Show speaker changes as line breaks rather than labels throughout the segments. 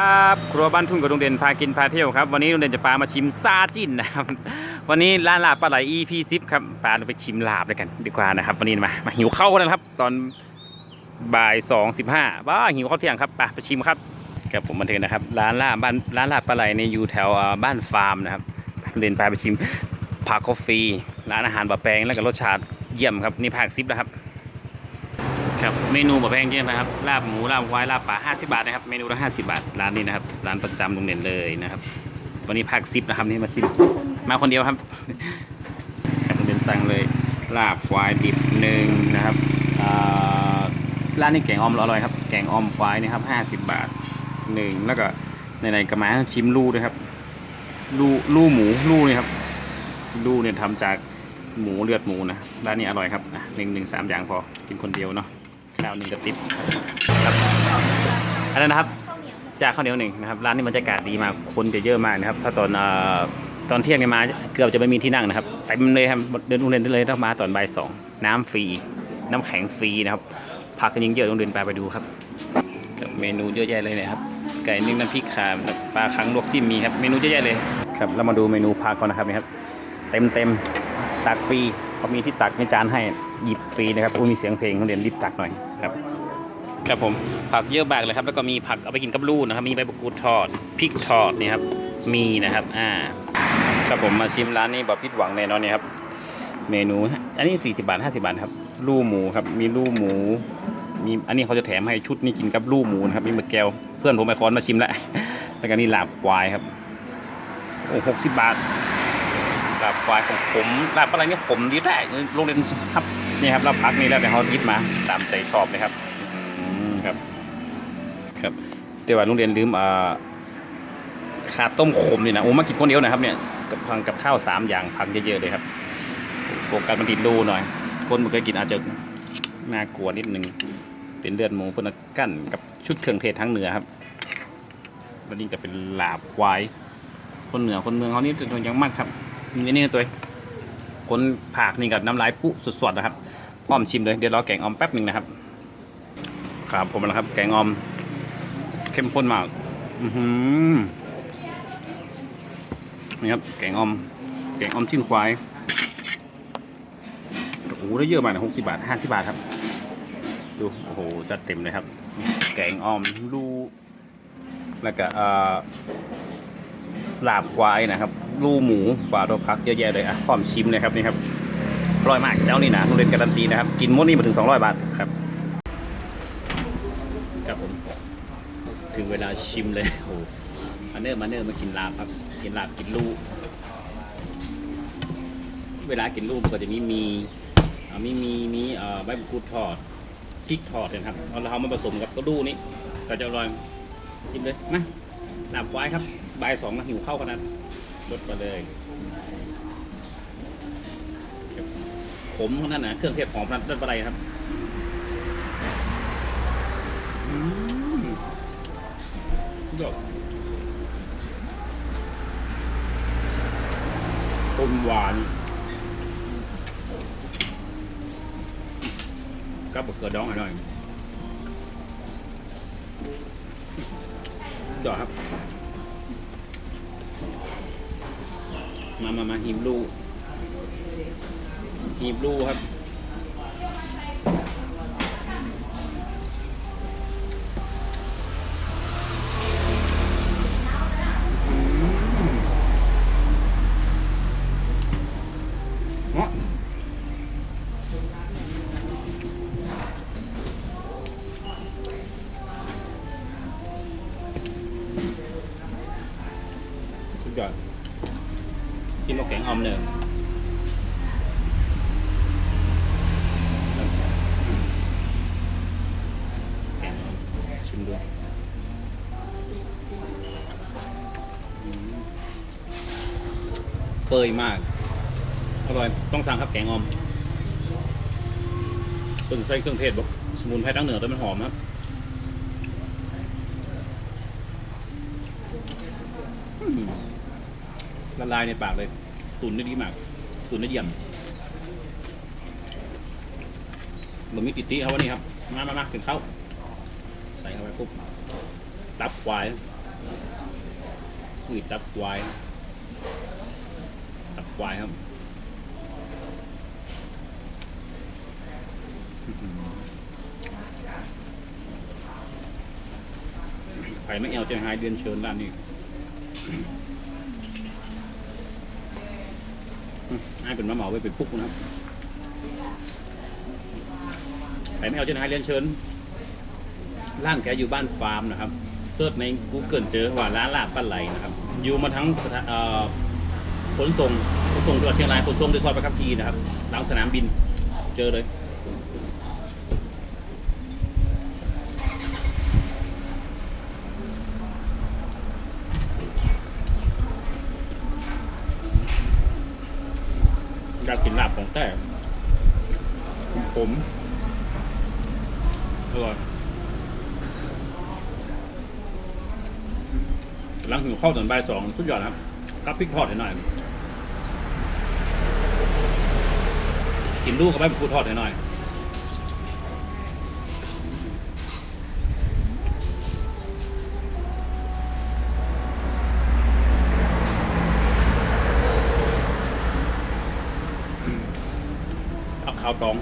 ครับครัวบ้านทุ่งกับลุงเด่นพากินพาเที่ยวครับวันนี้ลุงเด่นจะพามาชิมซาจิ้นนะครับวันนี้ร้านลาบปลาไหล EP 10ครับพาไปชิมลาบด้วยกันดีกว่านะครับวันนี้มามาหิวข้าวกันนะครับ ตอนบ่ายสองสิบห้าว้าหิวข้าวเที่ยงครับไปไปชิมครับครับผมมาถึงนะครับร้านลาบบ้านร้านลาบปลาไหลในยอยู่แถวบ้านฟาร์มนะครับเด่นพาไปชิมผักกาแฟร้านอาหารบะแปลงแล้วก็รสชาติเยี่ยมครับนี่ภาคซิปนะครับ ครับเมนูบะแพงเยอะนะครับลาบหมูลาบควายลาบป่า50 บาทนะครับเมนูละ50 บาทร้านนี้นะครับร้านประจำโรงเรียนเลยนะครับวันนี้ภาคซิปนะครับนี่มาชิมมาคนเดียวครับโรงเรียนสั่งเลยลาบควายดิบหนึ่งนะครับร้านนี้แกงอ่อมอร่อยครับแกงอ่อมควายนะครับ50 บาทหนึ่งแล้วก็ในๆกระมาชิมลูด้วยครับลูลูหมูลูนี่ครับลูเนี่ยทำจากหมูเลือดหมูนะร้านนี้อร่อยครับหนึ่งหนึ่งสามอย่างพอกินคนเดียวเนาะ ข้าวหนึ่งกระติบครับอันนั้นนะครับจากข้าวเหนียวหนึ่งนะครับร้านนี้บรรยากาศดีมากคนจะเยอะมากนะครับ ถ้าตอนอตอนเที่ยงเนี่ยมาเกือบจะไม่มีที่นั่งนะครับเต็มเลยครับเดินโรงเรียนได้เลยต้องมาตอนบ่ายสองน้ำฟรีน้ำแข็งฟรีนะครับผักกันยิ่งเยอะโรงเรียนไปไปดูครับเมนูเยอะแยะเลยนะครับไก่นึ่งน้ำพริกขามปลาคังลวกจิ้มมีครับเมนูเยอะแยะเลยครับเรามาดูเมนูผักก่อนนะครับนี่ครับเต็มเต็มตักฟรี เขามีที่ตักในจานให้หยิบฟรีนะครับอุ้ยมีเสียงเพลงโรงเรียนรีบตักหน่อยครับครับผมผักเยอะมากเลยครับ แล้วก็มีผักเอาไปกินกับลูกนะครับ มีใบมะกรูดทอดพริกทอดนี่ครับมีนะครับอ่าครับผมมาชิมร้านนี้บอพิดหวังแน่นอนเนี่ยครับ เมนูอันนี้ 40 บาท 50 บาทครับลูกหมูครับมีลูกหมูมีอันนี้เขาจะแถมให้ชุดนี้กินกับลูกหมูนะครับมีมะแก้วเพื่อนผมไปคอนมาชิมแล้วแล้วก็นี่ลาบควายครับโอ้หกสิบบาท ลาบควายของผมลาบอะไรเนี่ยผมดีแรกโรงเรียนครับนี่ครับเราพักนี่แล้วแต่เขายิบมาตามใจชอบเลยครับครับ ครับแต่ว่าโรงเรียนลืมอ่าขาต้มขมนี่นะโอ้มากินคนเดียวนะครับเนี่ยกับพังกับข้าวสามอย่างพังเยอะๆเลยครับโฟกัสมันติดดูหน่อย คนมันเคยกินอาจจะน่ากลัวนิดนึงเป็นเลือดหมูพื่อนกั้นกับชุดเครื่องเทศทั้งเหนือครับแล้วนี่ก็เป็นลาบควาย คนเหนือคนเมืองเขานี่ยังมากครับ นี่นี่ตัวคนผากนี่กับน้ำลายปุ๊สดๆนะครับ พร้อมชิมเลย เดี๋ยวรอแกงออมแป๊บหนึ่งนะครับ ครับผมนะครับ แกงออม เข้มข้นมาก อือหือนี่ครับ แกงออม แกงออมชิ้นควายโอ้โหได้เยอะมากนะหกสิบาทห้าสิบาทครับ ดู โอ้โห จัดเต็มเลยครับ แกงออม ลูแล้วก็เอ่อ ลาบควายนะครับ ลูหมูปลาตัวพักเยอะแยะเลยอะพร้อมชิมเลยครับนี่ครับอร่อยมากเจ้านี่นะโรงเรียนการันตีนะครับ กินมดนี่มาถึง 200 บาทครับครับผมถึงเวลาชิมเลยโอ้มาเนอร์มาเนอร์มากินลาบครับ กินลาบกินลูกเวลากินลูกมันก็จะมีมีอ่ามีมีมีใบมะกรูดทอดพริกทอดเนยนะครับเอาเราเอามาผสมกับกระดูกนี้ก็จะอร่อยชิมเลยมาลาบควายครับ บ่ายสองหิวข้าวกันนะลดมาเลยครับผมขนาดนะเครื่องเทศหอมขนาดนั้นอะไรครับดอกคมหวานกับบะเขือดองอร่อยดอกครับ มามามาหีบลูหีบลูครับ แกงออมเนยแกงชิมดูเปยมาก อร่อย ต้องสั่งครับแกงออมตึงใส่เครื่องเทศบอกสมุนไพรทั้งเหนือแต่มันหอมครับละลายในปากเลย ตุ๋นได้ดีมากตุ๋นได้เยี่ยมบะหมี่ติดติครับวันนี้ครับมามามาถึงเข้าใส่เข้าไปปุ๊บตับควายนี่ตับควายตับควายครับใครไม่เอาใจหายเดือนเชิญด้านนี้อืม ให้เป็นมะเหมาไว้เป็นพุกนะครับใครไม่เอาใจหายเรียนเชิญร้านแกอยู่บ้านฟาร์มนะครับเซิร์ชใน Google เจอว่าร้านลาบป้าไหลนะครับ อยู่มาทั้งขนส่งขนส่งจังหวัดเชียงรายขนส่งโดยซอยประคับทีนะครับหลังสนามบินเจอเลย อยากกินลาบของแต่ผมอร่อย หลังหิวข้าวตอนบ่ายสองสุดยอดครับกับพริกทอดหน่อยกินลูกกับใบมะกรูดทอดหน่อยเอาข้าวตอง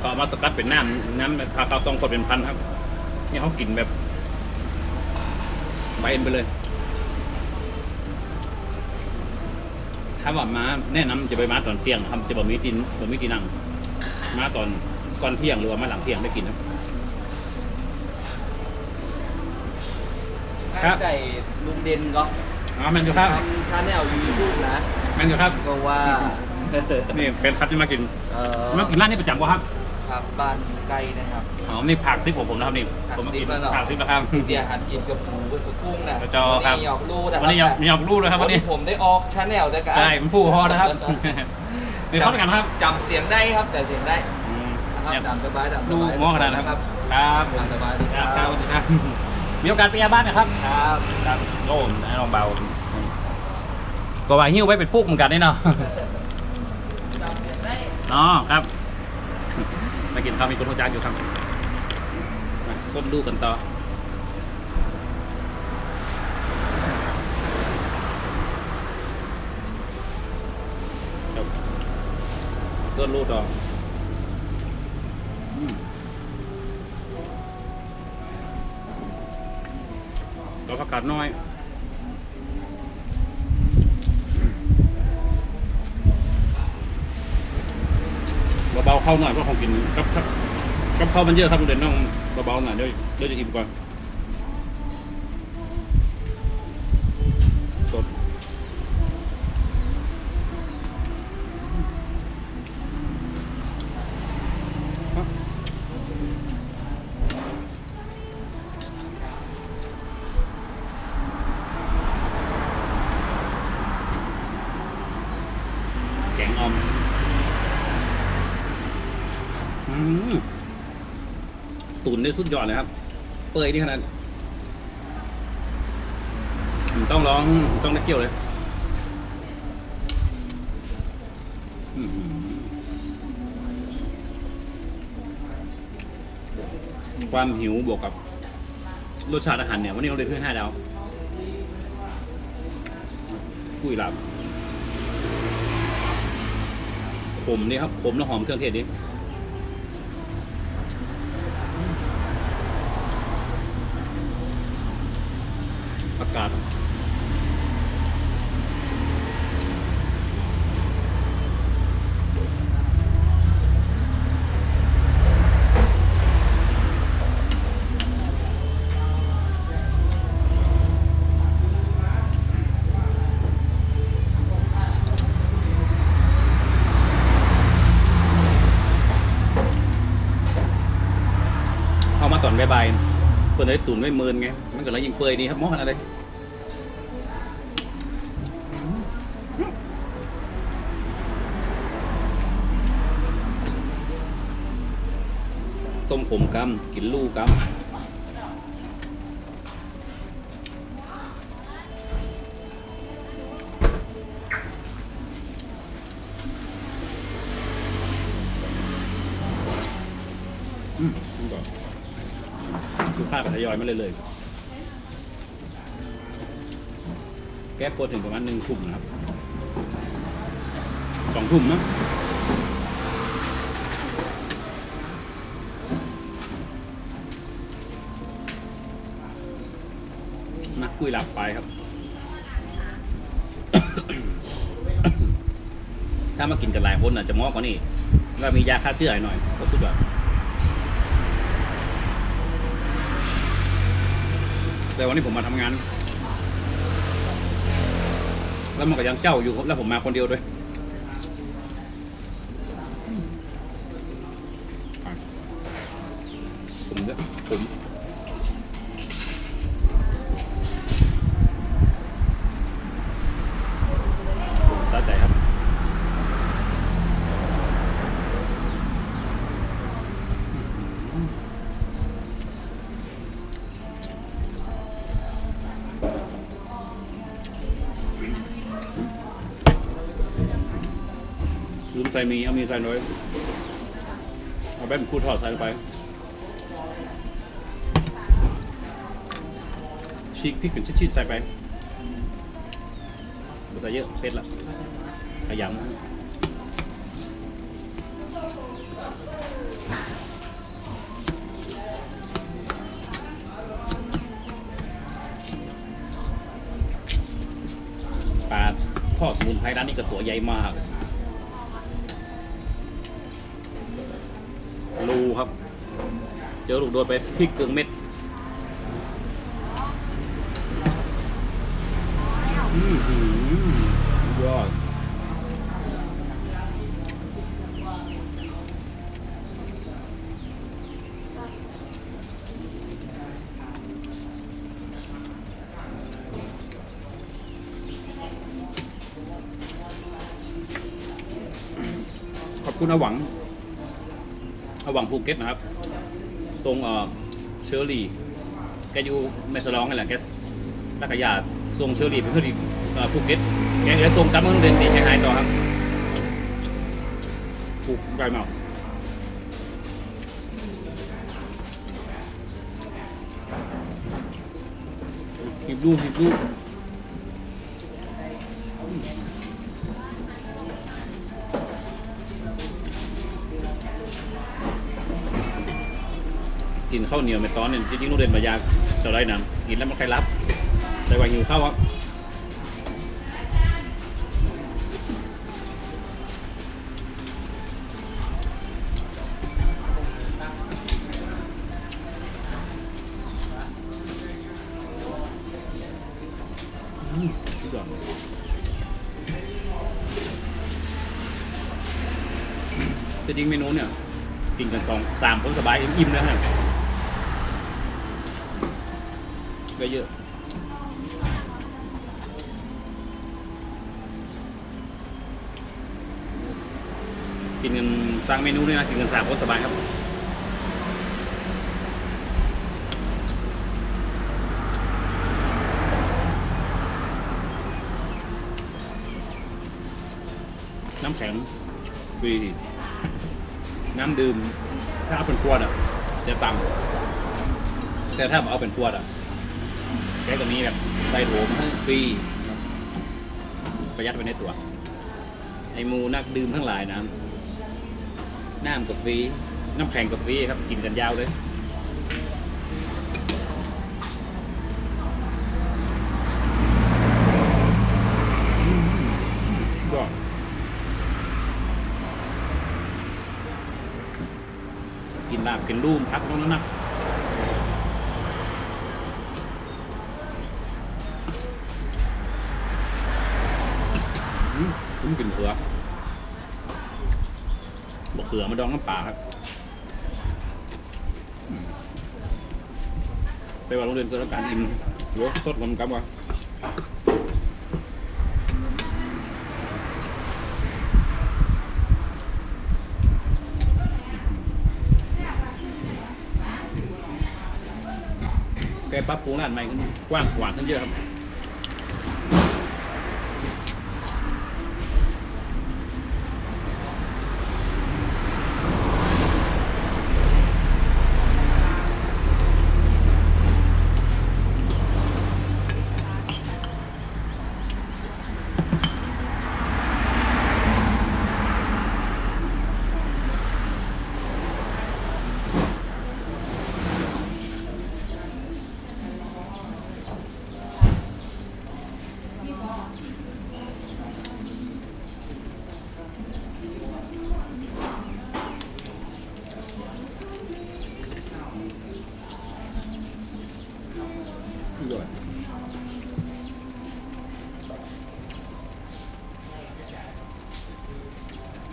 ก็เอามาสกัดเป็นน้ำน้ำพาข้าวตองกดเป็นพันครับนี่เขากินแบบ ใบเอ็นไปเลย ถ้าว่ามาแนะนำจะไปมาตอนเที่ยงครับจะบ่มีกินบ่มีกินนั่งมาตอนก่อนเที่ยงหรือว่ามาหลังเที่ยงได้กินครับครับ
ใจลุงเด่นก็
อ๋อแมนอยู่ครับ
ทำชาแนลยูทูบนะ
แมนอยู่ครับ
ก็ว่า
นี่เป็นครับที่มากิน
เอ่อ
มากินร้านนี้ประจำวะครับ
ครับ บ้านไกลนะครับ
อ๋อนี่ผักซิปของผมนะครับนี่
ผัก
ผมมากิน
ซิปแล้วเหรอ
ผักซิปแล้วครับ
เดียหัดกินกับหมูกับสุกุ้งนะ
กระจอครับ
วันนี้หยอกลูกนะค
วั
รั
นนี้อยากอยากรู้เลยครับวันนี้
ผมได้ออกชาแนลด้วยกัน
ใช่มันผู้พอนะครับเดี๋ยวเข้าด้วยกันครับ
จำเสียงได้ครับแต่เสียงได้
อืม
นะครับ
เนี่ย
จำสบายจำส
ดู
บาย
หมอขนาดนั้นครับ ครับ
จำสบายดี
ค
ค
รั
รั
บบครับสวัสดีครับมีโอกาสไปยาบ้านนะครับ
ครับ
ครับโอ้ให้ลองเบา ก็ว่าหิ้วไว้เป็นปุ๊กเหมือนกันนี่เนาะ
จำเสียงได้
อ๋อครับ มากินข้าวมีคนรู้จักอยู่ครับมาส้มดูกันต่อครับส้มรูดต่ออืมเราผักกาดน้อย เข้าหน่อยเพราะของกินกับกับกับข้าวมันเยอะครับเด่นน้องเบาๆหน่อยเดี๋ยวเดี๋ยวจะอิ่มก่อน ตุ๋นได้สุดยอดเลยครับ เปื่อยนี่ขนาดต้องร้องต้องนักเกี่ยวเลยความหิวบวกกับรสชาติอาหารเนี่ย วันนี้เราได้เพื่อนห้าดาวกุ้ยหลับขมนี่ครับขมแล้วหอมเครื่องเทศนี่ อากาศเอามาตอนใบ่ายๆเปิดเลยตุ่นไว้เมินไง มันก็เลยยิงเปื่อยดีครับมอขนาดเล ต้มขมกำกินลูกกำอืมนี่ก่อนลูกค้าก็ทยอยมาเลยเลย แก๊ปโปรถึงประมาณหนึ่งทุ่มนะครับสองทุ่มนะ นักคุยหลับไปครับ ถ้ามากินกันหลายคนอาจจะมอกกว่านี้ก็มียาฆ่าเชื้อให้หน่อยก็สุดยอดแต่วันนี้ผมมาทำงาน แล้วมันก็ยังเจ้าอยู่ครับแล้วผมมาคนเดียวด้วย ส่มีเอามีใส่น้อยเอาแบบคู่ทอดใส่ลงไปชีกพริกเป็นชิ้นๆใส่ไปไม่ใส่เยอะเผ็ดละขยำปลาทอดสมุนไพรร้านนี้ก็ตัวใหญ่มาก อลูกโดนไปพริกเกลืองเม็ดอือหือยอดขอบคุณอาหวังเอาหวังภูเก็ตนะครับ ตรงเอ่อเชอรี่แกอยู่แม่สลองนี่แหละแกนักกยาส่งเชอรี่ไปเพื่อที่เอ่อภูเก็ตแกจะส่งกลับเมืองเรียนดีแข่งไฮต่อครับถูกไกลมากหิบดูหิบดู กินข้าวเหนียวเม็ดตอนเนี่ยจริงๆลูกเรียนมายากเท่าไรนั้นกินแล้วมันใครรับแต่ว่าหิวข้าวครับอืมสุดยอดจริงเมนูเนี่ยกินกันสองสามคนสบายอิ่มๆแล้วนะก็เยอะ กินกันสั่งเมนูด้วยนะกินกันสามคนสบายครับน้ำแข็งฟรีน้ำดื่ม ถ้าเอาเป็นขวดอะ เสียตังค์แต่ถ้าเอาเป็นขวดอะแกก็มีแบบ ใส่โถมาให้ฟรีประหยัดไปในตัว ไอมูนักดื่มทั้งหลายนะน้ำกับฟรีน้ำแข็งกับฟรีครับกินกันยาวเลยกินลาบกินรูมพักตรงนั้น มกินเขือบอกเขือมาดองน้ำปลาครับไปว่าโรงเรียนเกิดการอิ่มหรือสดลมกับวะแกปรับปรุงร้านใหม่ขึ้นกว้างขวาขึ้นเยอะครับ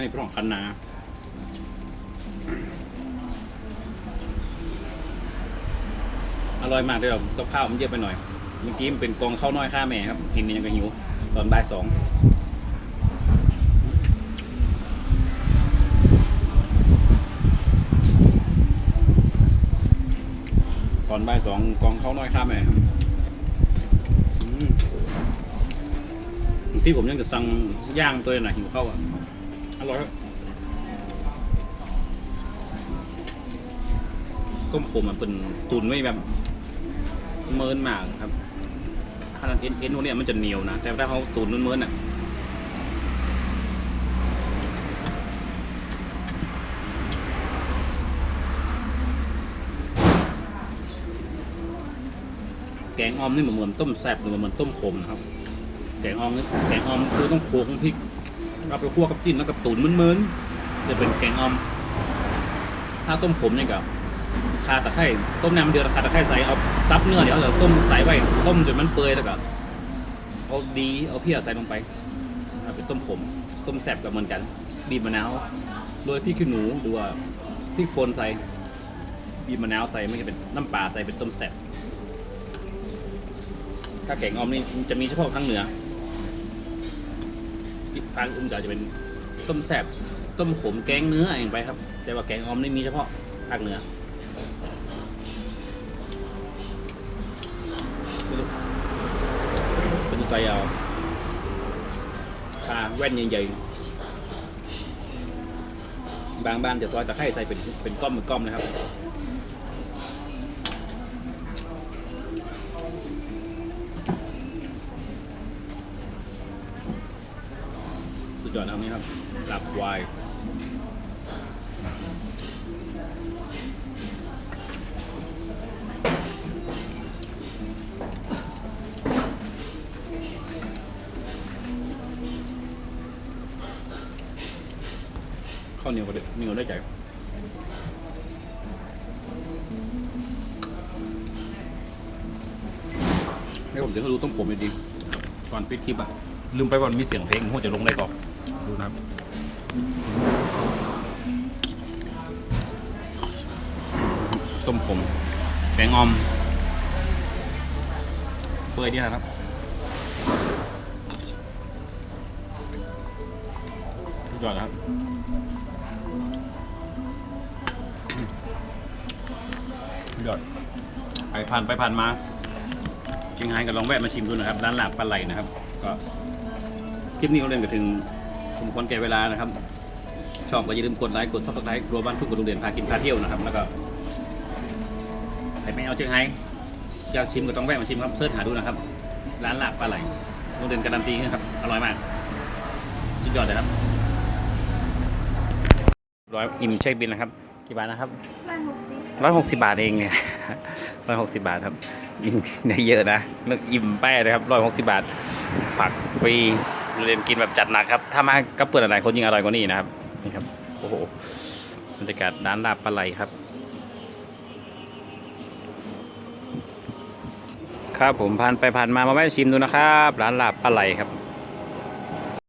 อันนี้องคันนาอร่อยมากเลยแบบกับข้าวมันเยอะไปหน่อย เมื่อกี้มันเป็นกองข้าวน้อยข้าแม่ครับกินนี่ยังกันหิวตอนบ่ายสองตอนบ่ายสองกองข้าวน้อยข้าแม่ครับที่ผมยังจะสั่งย่างตัวหน่อยหิวข้าวอะ อร่อยครับต้มขมอะเป็นตุนไว้แบบเมินมากครับถ้าเอ็นเอ็นพวกเนี้ยมันจะเหนียวนะ แต่ถ้าเขาตุนเมินๆอะแกงออมนี่เหมือนเหมือนต้มแซ่บหรือเหมือนต้มขมนะครับ แกงออมนี่แกงออมคือต้องโขลกพริก เอาไปคั่วกับจิ้นแล้วกับตุ๋นเมินๆจะเป็นแกงออม ถ้าต้มขมเนี่ยกับคาตะไคร้ต้มน้ำเดือดคาตะไคร้ใส่เอาซับเนื้อเดี๋ยวเราต้มใส่ไว้ต้มจนมันเปื่อยแล้วก็เอาดีเอาเพี้ยใส่ลงไปเอาเป็นต้มขม ต้มแซ่บกับเหมือนกันบีบมะนาวโรยพริกขี้หนูหรือว่าพริกป่นใส่บีบมะนาวใส่ไม่ใช่เป็นน้ำปลาใส่เป็นต้มแซ่บถ้าแกงออมนี่จะมีเฉพาะทางเหนือ ทางอื่นจะเป็นต้มแซ่บต้มขมแกงเนื้อเองไปครับ แต่ว่าแกงออมนี่มีเฉพาะภาคเหนือไม่เป็นไซเอาคาแว่นใหญ่ๆบางบ้านจะซอยตะไคร้ใส่เป็นเป็นก้อมเป็นก้อมนะครับ สุดยอนะครับนี่ครับลาบควายข้าวเหนียวก็เด็ดเหนียวได้ใจให้ผมจะให้ดูต้มผมดีก่อนปิดคลิปอะลืมไปว่ามีเสียงเพลงผมจะลงได้ก่อน ต้มผมแกงออม เปื่อยดีนะครับสุดยอดนะครับยอดไปผ่านไปผ่านมาเชียงไฮ้ก็ลองแวะมาชิมดูนะครับ ร้านหลาบปลาไหลนะครับ ก็คลิปนี้ก็เล่นกันถึง สมควรแก่เวลานะครับ ชอบก็อย่าลืมกดไลค์กดซับสไครต์ครัวบ้านทุ่งกระดูกเด่นพากินพาเที่ยวนะครับ แล้วก็ใครไม่เอาเชียงไฮ้อยากชิมก็ต้องแวะมาชิมครับเสิร์ชหาดูนะครับ ร้านหลาบปลาไหลโรงเรียนการันตีนะครับอร่อยมากสุดยอดเลยครับร้อยอิ่มเช็คบินนะครับกี่บาทนะครับ
ร้อยหกสิบ
ร้อยหกสิบาทเองเนี่ยร้อยหกสิบาทครับอิ่มได้เยอะนะนึกอิ่มแป้เลยครับร้อยหกสิบาทผักฟรี เรียนกินแบบจัดหนักครับ ถ้ามากับเปื่อะไรคนยิ่งอร่อยกว่านี้นะครับ นี่ครับ โอ้โห บรรยากาศร้านลาบปลาไหลครับ ครับผมผ่านไปผ่านมามาแวะชิมดูนะครับ ร้านลาบปลาไหลครับ